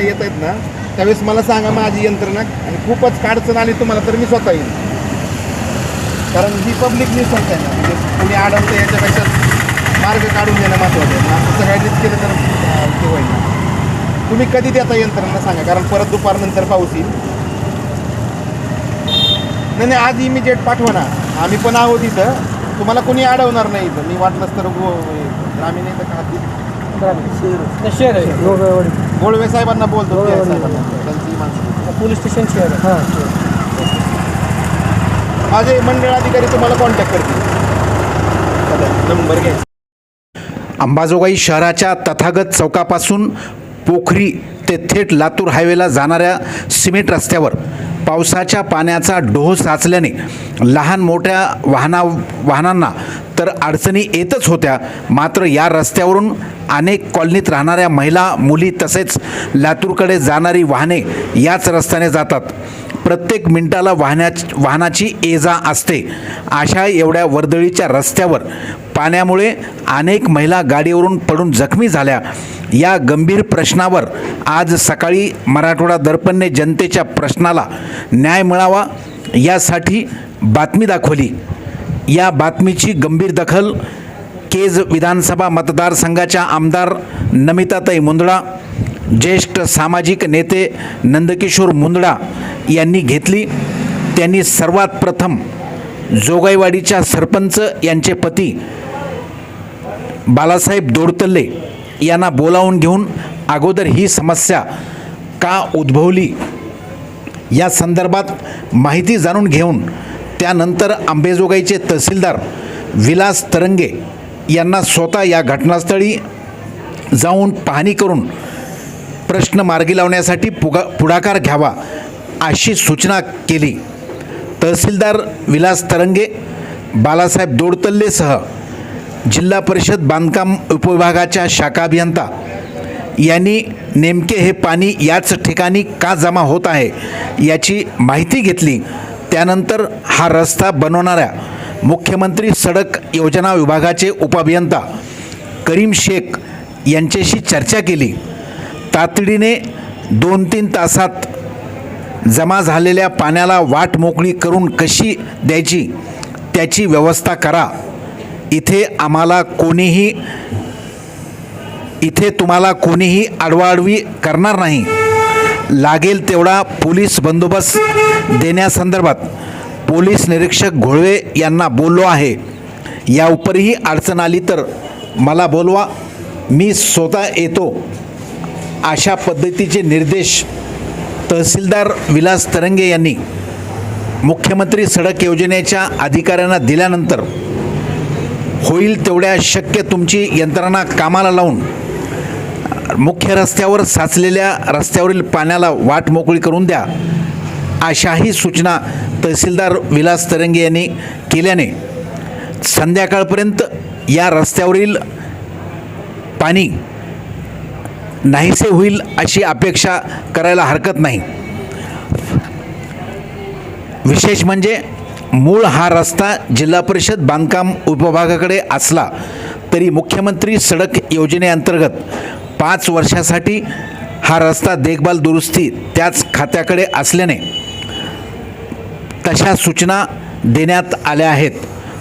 येत आहेत ना त्यावेळेस मला सांगा माझी यंत्रणा आणि खूपच अडचण आली तुम्हाला तर मी स्वतः येईन. कारण ही पब्लिक न्यूसन्स आहे ना म्हणजे कुणी आढळतं याच्यापेक्षा मार्ग काढून घेणं महत्त्वाचं आहे. असं सगळ्यांनीच केलं तर ते होईल ना. तुम्ही कधी देता यंत्रणा सांगा कारण परत दुपारनंतर पाऊस येईल. नाही नाही आज इमिजिएट पाठवा ना. आम्ही पण आहोत इथं. तुम्हाला कोणी अडवणार नाही इथं. मी वाटलंच तर आम्ही ग्रामीण तर का? शहर आहे. गोळवे साहेबांना बोलतो हो, ते हो, हो. साहेबांना. त्यांची माणसं. पोलीस स्टेशन शहर आहे. माझे मंडळ अधिकारी तुम्हाला कॉन्टॅक्ट करतील. नंबर घ्यायचा अंबाजोगाई शहराच्या तथागत चौकापासून पोखरी ते थेट लातूर हायवेला जाणाऱ्या सिमेंट रस्त्यावर पावसाच्या पाण्याचा डोह साचल्याने लहान मोठ्या वाहना वाहनांना तर अडचणी येतच होत्या. मात्र या रस्त्यावरून अनेक कॉलनीत राहणाऱ्या महिला मुली तसेच लातूरकडे जाणारी वाहने याच रस्त्याने जातात. प्रत्येक मिनिटाला वाहण्या वाहनाची ये जा असते. अशा एवढ्या वर्दळीच्या रस्त्यावर पाण्यामुळे अनेक महिला गाडीवरून पडून जखमी झाल्या. या गंभीर प्रश्नावर आज सकाळी मराठवाडा दर्पणने जनतेच्या प्रश्नाला न्याय मिळावा यासाठी बातमी दाखवली. या बातमीची गंभीर दखल केज विधानसभा मतदारसंघाच्या आमदार नमिताताई मुंदडा ज्येष्ठ सामाजिक नेते नंदकिशोर मुंदडा यांनी घेतली. त्यांनी सर्वात प्रथम जोगाईवाडीच्या सरपंच यांचे पती बालासाहेब दोडतल्ले यांना बोलावून घेऊन अगोदर ही समस्या का उद्भवली? या संदर्भात माहिती जाणून घेऊन त्यानंतर आंबेजोगाईचे तहसीलदार विलास तरंगे यांना स्वतः या घटनास्थळी जाऊन पाहणी करून प्रश्न मार्गी लावण्यासाठी पुगा पुढाकार घ्यावा अशी सूचना केली. तहसीलदार विलास तरंगे बालासाहेब दोडतल्लेसह जिल्हा परिषद बांधकाम उपविभागाच्या शाखा अभियंता. यांनी नेमके हे पाणी याच ठिकाणी का जमा होत आहे याची माहिती घेतली. त्यानंतर हा रस्ता बनवणाऱ्या मुख्यमंत्री सडक योजना विभागाचे उपअभियंता करीम शेख यांच्याशी चर्चा केली. तातडीने दोन तीन तासात जमा झालेल्या पाण्याला वाट मोकळी करून कशी द्यायची त्याची व्यवस्था करा. इथे आम्हाला कोणीही इथे तुम्हाला कोणीही आडवाआडवी करणार नाही. लागेल तेवढा पोलीस बंदोबस्त देण्यासंदर्भात पोलीस निरीक्षक घोळवे यांना बोललो आहे. या उपरही अडचण आली तर मला बोलवा. मी स्वतः येतो. अशा पद्धतीचे निर्देश तहसीलदार विलास तरंगे यांनी मुख्यमंत्री सडक योजनेच्या अधिकाऱ्यांना दिल्यानंतर होईल तेवढ्या शक्य तुमची यंत्रणा कामाला लावून मुख्य रस्त्यावर साचलेल्या रस्त्यावरील पाण्याला वाट मोकळी करून द्या अशाही सूचना तहसीलदार विलास तरंगे यांनी केल्याने संध्याकाळपर्यंत या रस्त्यावरील पाणी नाहीसे होईल अशी अपेक्षा करायला हरकत नाही. विशेष म्हणजे मूळ हा रस्ता जिल्हा परिषद बांधकाम उपभागाकडे असला तरी मुख्यमंत्री सडक योजनेअंतर्गत पाच वर्षासाठी हा रस्ता देखभाल दुरुस्ती त्याच खात्याकडे असल्याने तशा सूचना देण्यात आल्या आहेत.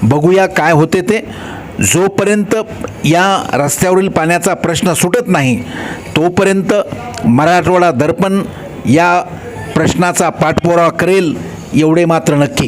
बघूया काय होते ते. जोपर्यंत या रस्त्यावरील पाण्याचा प्रश्न सुटत नाही तोपर्यंत मराठवाडा दर्पण या प्रश्नाचा पाठपुरावा करेल एवढे मात्र नक्की.